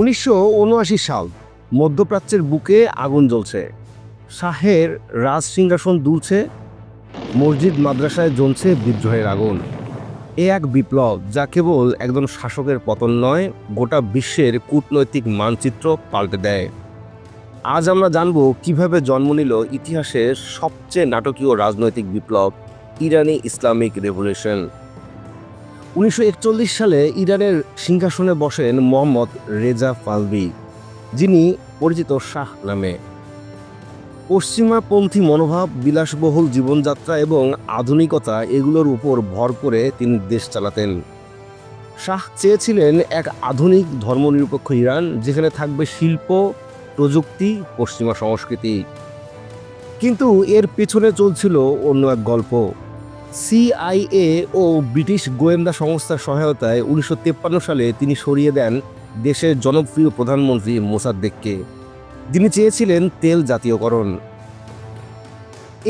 উনিশশো উনআশি সাল মধ্যপ্রাচ্যের বুকে আগুন জ্বলছে। শাহের রাজ সিংহাসন দুলছে, মসজিদ মাদ্রাসায় জ্বলছে বিদ্রোহের আগুন। এ এক বিপ্লব যা কেবল একজন শাসকের পতন নয়, গোটা বিশ্বের কূটনৈতিক মানচিত্র পাল্টে দেয়। আজ আমরা জানব কীভাবে জন্ম নিল ইতিহাসের সবচেয়ে নাটকীয় রাজনৈতিক বিপ্লব, ইরানি ইসলামিক রেভলিউশন। উনিশশো একচল্লিশ সালে ইরানের সিংহাসনে বসেন মোহাম্মদ রেজা পালভি যিনি পরিচিত শাহ নামে। পশ্চিমাপন্থী মনোভাব, বিলাসবহুল জীবনযাত্রা এবং আধুনিকতা এগুলোর উপর ভর করে তিনি দেশ চালাতেন। শাহ চেয়েছিলেন এক আধুনিক ধর্মনিরপেক্ষ ইরান, যেখানে থাকবে শিল্প, প্রযুক্তি, পশ্চিমা সংস্কৃতি। কিন্তু এর পেছনে চলছিল অন্য এক গল্প। সিআইএ ও ব্রিটিশ গোয়েন্দা সংস্থার সহায়তায় উনিশশো সালে তিনি সরিয়ে দেন দেশের জনপ্রিয় প্রধানমন্ত্রী মোসাদ্দেককে। যিনি চেয়েছিলেন তেল জাতীয়করণ।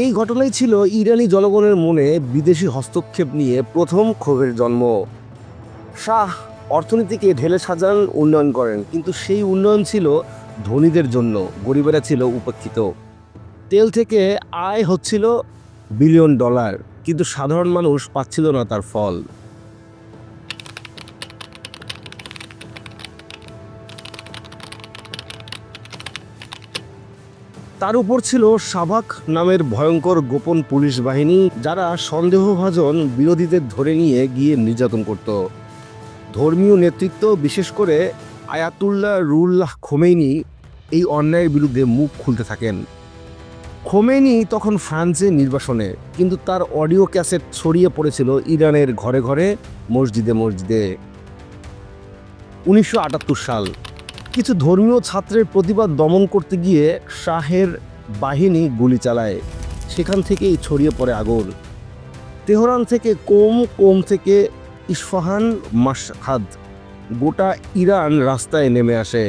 এই ঘটনাই ছিল ইরানি জনগণের মনে বিদেশি হস্তক্ষেপ নিয়ে প্রথম ক্ষোভের জন্ম। শাহ অর্থনীতিকে ঢেলে সাজান, উন্নয়ন করেন, কিন্তু সেই উন্নয়ন ছিল ধনীদের জন্য, গরিবেরা ছিল উপেক্ষিত তেল থেকে আয় হচ্ছিল বিলিয়ন ডলার। কিন্তু সাধারণ মানুষ পাচ্ছিল না তার ফল। তার উপর ছিল সাভাক নামের ভয়ঙ্কর গোপন পুলিশ বাহিনী, যারা সন্দেহভাজন বিরোধীদের ধরে নিয়ে গিয়ে নির্যাতন করত। ধর্মীয় নেতৃত্ব, বিশেষ করে আয়াতুল্লাহ রুল্লাহ খোমেইনি, এই অন্যায়ের বিরুদ্ধে মুখ খুলতে থাকেন। খোমেনি তখন ফ্রান্সে নির্বাসনে, কিন্তু তার অডিও ক্যাসেট ছড়িয়ে পড়েছিল ইরানের ঘরে ঘরে, মসজিদে মসজিদে। উনিশশো আটাত্তর সাল। কিছু ধর্মীয় ছাত্রের প্রতিবাদ দমন করতে গিয়ে শাহের বাহিনী গুলি চালায়। সেখান থেকেই ছড়িয়ে পড়ে আগুন। তেহরান থেকে কোম কোম থেকে ইস্ফাহান মাসহাদ গোটা ইরান রাস্তায় নেমে আসে।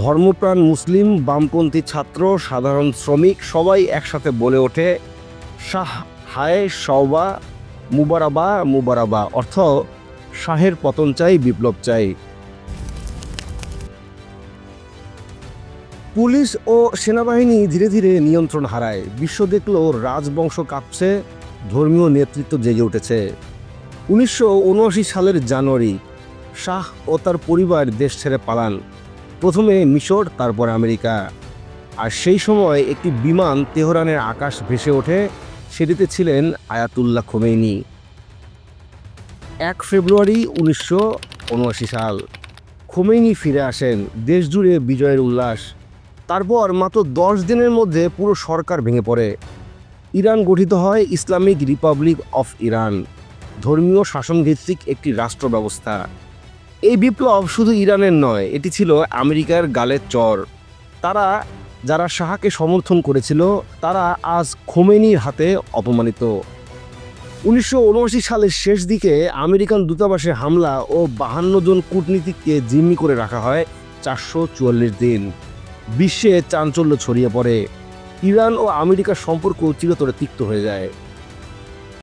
ধর্মপ্রাণ মুসলিম, বামপন্থী ছাত্র, সাধারণ শ্রমিক, সবাই একসাথে বলে ওঠে, শাহ হায় সওবা মুবারাবা মুবারাবা, অর্থ শাহের পতন চাই, বিপ্লব চাই। পুলিশ ও সেনাবাহিনী ধীরে ধীরে নিয়ন্ত্রণ হারায়। বিশ্ব দেখল রাজবংশ কাঁপছে, ধর্মীয় নেতৃত্ব জেগে উঠেছে। উনিশশো উনআশি সালের জানুয়ারি, শাহ ও তার পরিবার দেশ ছেড়ে পালান। প্রথমে মিশর, তারপর আমেরিকা। আর সেই সময় একটি বিমান তেহরানের আকাশ ভেসে ওঠে, সেটিতে ছিলেন আয়াতুল্লাহ খোমেইনি। এক ফেব্রুয়ারি উনিশশো উনআশি সাল, খোমেইনি ফিরে আসেন, দেশ জুড়ে বিজয়ের উল্লাস। তারপর মাত্র দশ দিনের মধ্যে পুরো সরকার ভেঙে পড়ে। ইরান গঠিত হয় ইসলামিক রিপাবলিক অফ ইরান, ধর্মীয় শাসনভিত্তিক একটি রাষ্ট্র ব্যবস্থা এই বিপ্লব শুধু ইরানের নয়, এটি ছিল আমেরিকার গালের চর। তারা, যারা শাহকে সমর্থন করেছিল, তারা আজ খোমেনির হাতে অপমানিত। উনিশশো উনআশি সালের শেষ দিকে আমেরিকান দূতাবাসে হামলা ও বাহান্ন জন কূটনীতিককে জিম্মি করে রাখা হয় চারশো চুয়াল্লিশ দিন। বিশ্বে চাঞ্চল্য ছড়িয়ে পড়ে। ইরান ও আমেরিকার সম্পর্ক চিরতরে তিক্ত হয়ে যায়।